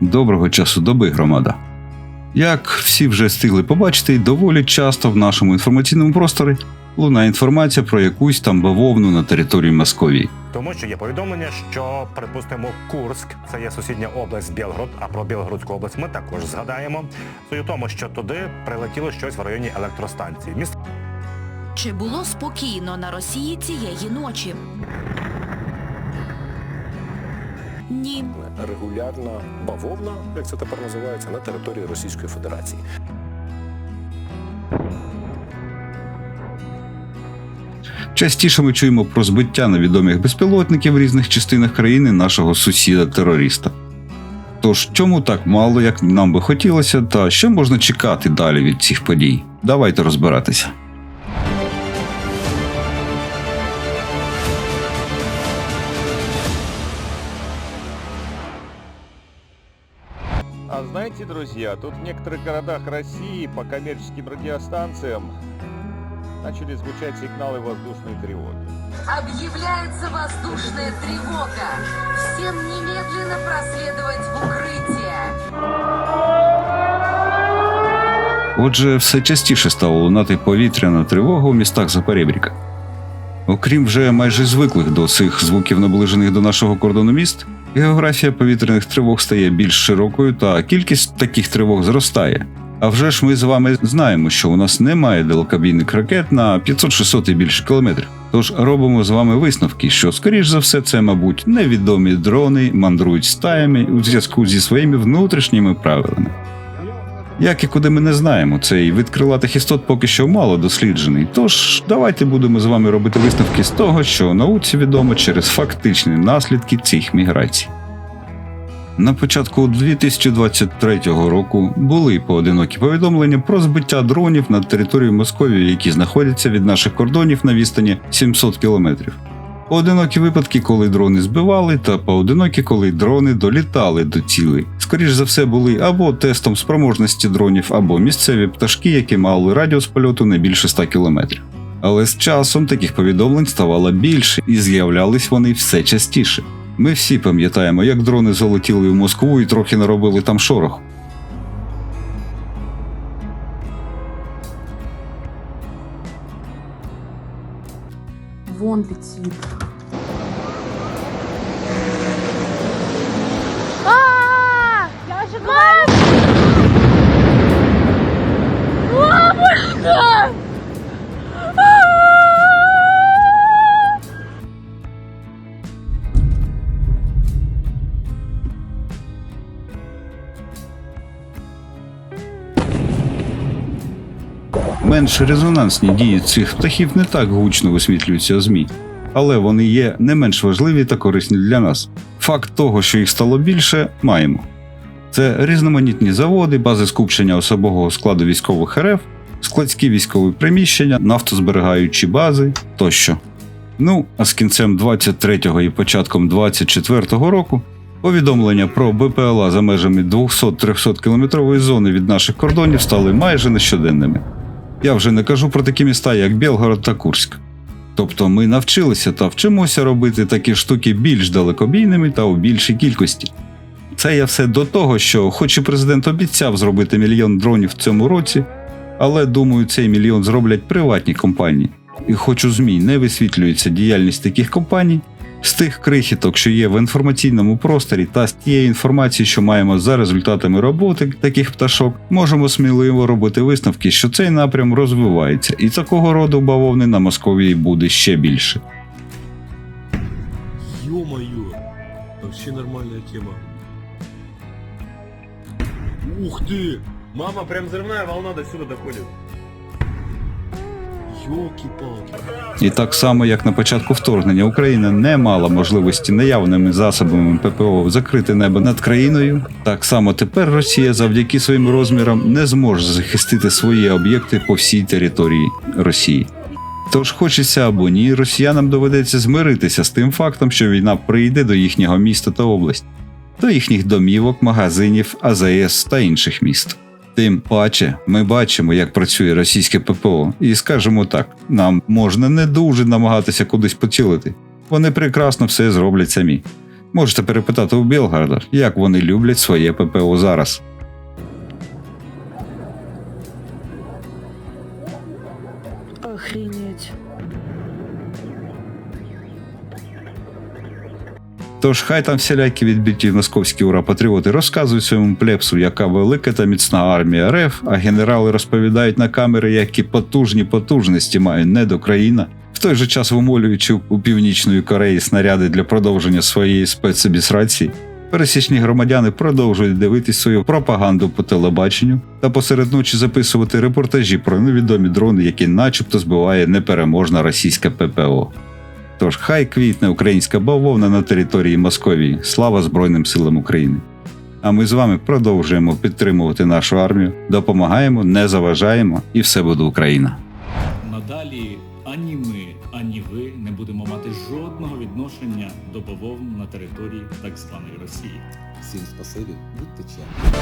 Доброго часу доби, громада. Як всі вже встигли побачити, доволі часто в нашому інформаційному просторі лунає інформація про якусь там бавовну на території Московії. Тому що є повідомлення, що припустимо Курськ, це є сусідня область Білгород, а про Білгородську область ми також згадаємо. Суть у тому, що туди прилетіло щось в районі електростанції. Міст Чи було спокійно на Росії цієї ночі? Ні. регулярна бавовна, як це тепер називається, на території Російської Федерації. Частіше ми чуємо про збиття невідомих безпілотників в різних частинах країни нашого сусіда-терориста. Тож чому так мало, як нам би хотілося, та що можна чекати далі від цих подій? Давайте розбиратися. А знаете, друзья, тут в некоторых городах России по коммерческим радиостанциям начали звучать сигналы воздушной тревоги. Объявляется воздушная тревога. Всем немедленно проследовать в укрытие. Отже, все частіше стало лунати повітряна тривога у містах Запорєбріка. Окрім вже майже звиклих до цих звуків, наближених до нашого кордону міст, географія повітряних тривог стає більш широкою та кількість таких тривог зростає. А вже ж ми з вами знаємо, що у нас немає далекобійних ракет на 500-600 і більше кілометрів. Тож робимо з вами висновки, що скоріш за все це, мабуть, невідомі дрони мандрують стаями у зв'язку зі своїми внутрішніми правилами. Як і куди ми не знаємо, цей вид крилатих істот поки що мало досліджений. Тож давайте будемо з вами робити висновки з того, що науці відомо через фактичні наслідки цих міграцій. На початку 2023 року були поодинокі повідомлення про збиття дронів над територією Московії, які знаходяться від наших кордонів на відстані 700 кілометрів. Поодинокі випадки, коли дрони збивали, та поодинокі, коли дрони долітали до цілей. Скоріш за все, були або тестом спроможності дронів, або місцеві пташки, які мали радіус польоту не більше 100 кілометрів. Але з часом таких повідомлень ставало більше і з'являлись вони все частіше. Ми всі пам'ятаємо, як дрони залетіли в Москву і трохи наробили там шороху. Вон летит. Я же говорю! Менш резонансні дії цих птахів не так гучно висвітлюються у ЗМІ, але вони є не менш важливі та корисні для нас. Факт того, що їх стало більше, маємо. Це різноманітні заводи, бази скупчення особового складу військових РФ, складські військові приміщення, нафтозберігаючі бази тощо. Ну, а з кінцем 23-го і початком 24-го року повідомлення про БПЛА за межами 200-300 кілометрової зони від наших кордонів стали майже нещоденними. Я вже не кажу про такі міста, як Білгород та Курськ. Тобто ми навчилися та вчимося робити такі штуки більш далекобійними та у більшій кількості. Це я все до того, що, хоч і президент обіцяв зробити мільйон дронів в цьому році, але думаю, цей мільйон зроблять приватні компанії. І хоч у ЗМІ не висвітлюється діяльність таких компаній, з тих крихіток, що є в інформаційному просторі, та з тієї інформації, що маємо за результатами роботи таких пташок, можемо сміливо робити висновки, що цей напрям розвивається, і такого роду бавовни на Московії буде ще більше. Ё-моё, вообще нормальная тема. Ух ты! Мама, прям взрывная волна до сюда доходит. Ёлки-палки. І так само, як на початку вторгнення Україна не мала можливості наявними засобами ППО закрити небо над країною, так само тепер Росія завдяки своїм розмірам не зможе захистити свої об'єкти по всій території Росії. Тож, хочеться або ні, росіянам доведеться змиритися з тим фактом, що війна прийде до їхнього міста та області, до їхніх домівок, магазинів, АЗС та інших міст. Тим паче, ми бачимо, як працює російське ППО, і скажемо так: нам можна не дуже намагатися кудись поцілити. Вони прекрасно все зроблять самі. Можете перепитати у Білгарда, як вони люблять своє ППО зараз. Тож хай там всілякі відбиті московські ура-патріоти розказують своєму плепсу, яка велика та міцна армія РФ, а генерали розповідають на камери, які потужні потужності має недокраїна, в той же час вимолюючи у Північної Кореї снаряди для продовження своєї спецобісрації. Пересічні громадяни продовжують дивитись свою пропаганду по телебаченню та посеред ночі записувати репортажі про невідомі дрони, які начебто збиває непереможна російська ППО. Тож хай квітне українська бавовна на території Московії. Слава Збройним силам України. А ми з вами продовжуємо підтримувати нашу армію, допомагаємо, не заважаємо, і все буде Україна. Надалі ані ми, ані ви не будемо мати жодного відношення до бавовн на території так званої Росії. Всім спасибі, будьте чемні.